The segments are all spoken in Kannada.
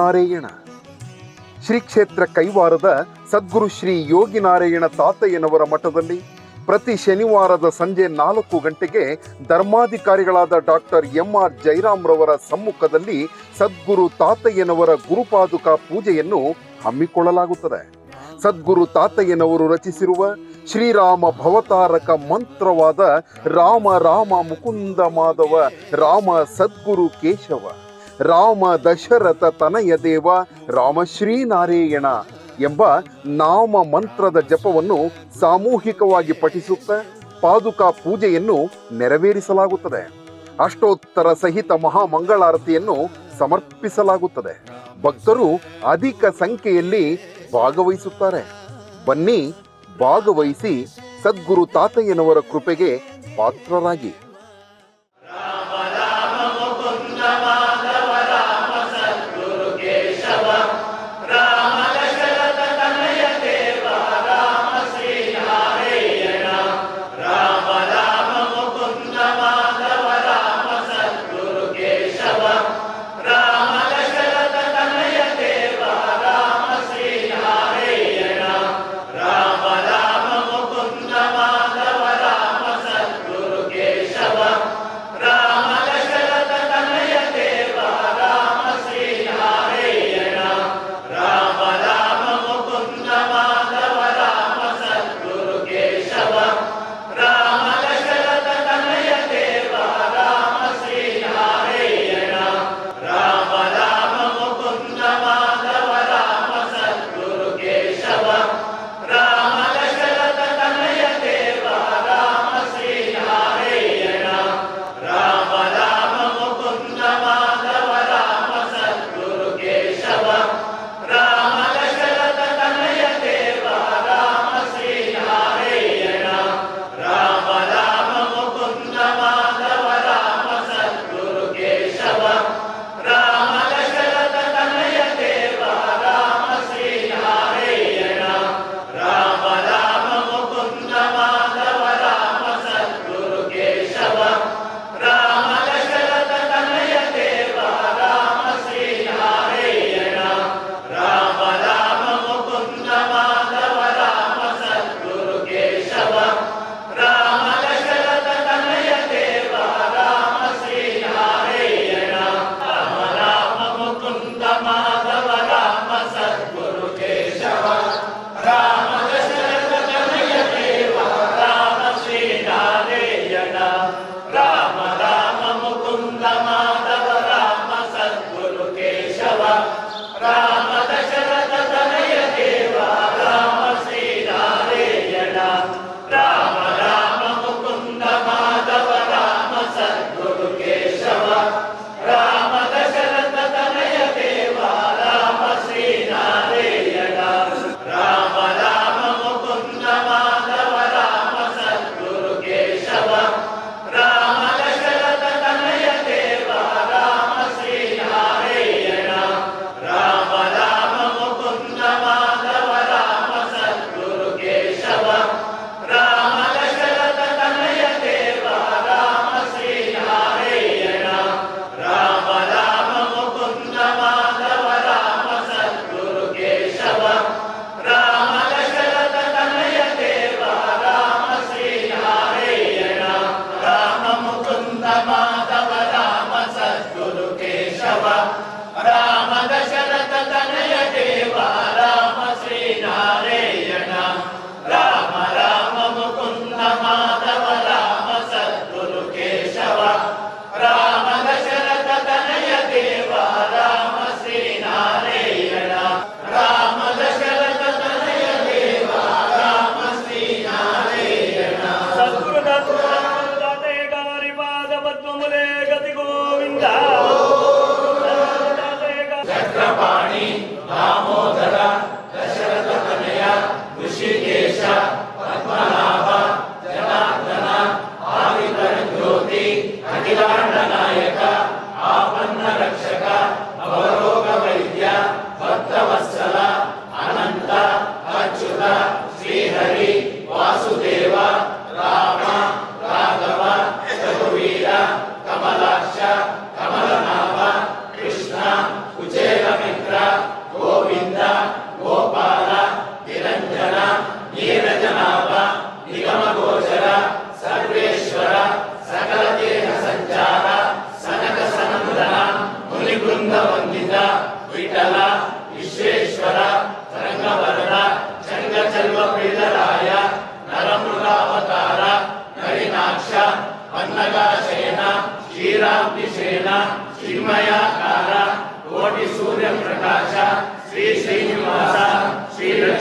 ಯೋಗಿನಾರಾಯಣ ಶ್ರೀ ಕ್ಷೇತ್ರ ಕೈವಾರದ ಸದ್ಗುರು ಶ್ರೀ ಯೋಗಿನಾರಾಯಣ ತಾತಯ್ಯನವರ ಮಠದಲ್ಲಿ ಪ್ರತಿ ಶನಿವಾರದ ಸಂಜೆ ನಾಲ್ಕು ಗಂಟೆಗೆ ಧರ್ಮಾಧಿಕಾರಿಗಳಾದ ಡಾಕ್ಟರ್ ಎಂ ಆರ್ ಜೈರಾಮ್ರವರ ಸಮ್ಮುಖದಲ್ಲಿ ಸದ್ಗುರು ತಾತಯ್ಯನವರ ಗುರುಪಾದುಕ ಪೂಜೆಯನ್ನು ಹಮ್ಮಿಕೊಳ್ಳಲಾಗುತ್ತದೆ. ಸದ್ಗುರು ತಾತಯ್ಯನವರು ರಚಿಸಿರುವ ಶ್ರೀರಾಮ ಭವತಾರಕ ಮಂತ್ರವಾದ ರಾಮ ರಾಮ ಮುಕುಂದ ಮಾಧವ ರಾಮ ಸದ್ಗುರು ಕೇಶವ. ರಾಮ ದಶರಥ ತನಯ ದೇವ ರಾಮಶ್ರೀ ನಾರಾಯಣ ಎಂಬ ನಾಮ ಮಂತ್ರದ ಜಪವನ್ನು ಸಾಮೂಹಿಕವಾಗಿ ಪಠಿಸುತ್ತ ಪಾದುಕಾ ಪೂಜೆಯನ್ನು ನೆರವೇರಿಸಲಾಗುತ್ತದೆ. ಅಷ್ಟೋತ್ತರ ಸಹಿತ ಮಹಾಮಂಗಳಾರತಿಯನ್ನು ಸಮರ್ಪಿಸಲಾಗುತ್ತದೆ. ಭಕ್ತರು ಅಧಿಕ ಸಂಖ್ಯೆಯಲ್ಲಿ ಭಾಗವಹಿಸುತ್ತಾರೆ. ಬನ್ನಿ ಭಾಗವಹಿಸಿ ಸದ್ಗುರು ತಾತಯ್ಯನವರ ಕೃಪೆಗೆ ಪಾತ್ರರಾಗಿ.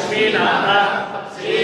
ಪ್ರಕಾಶ ಶ್ರೀ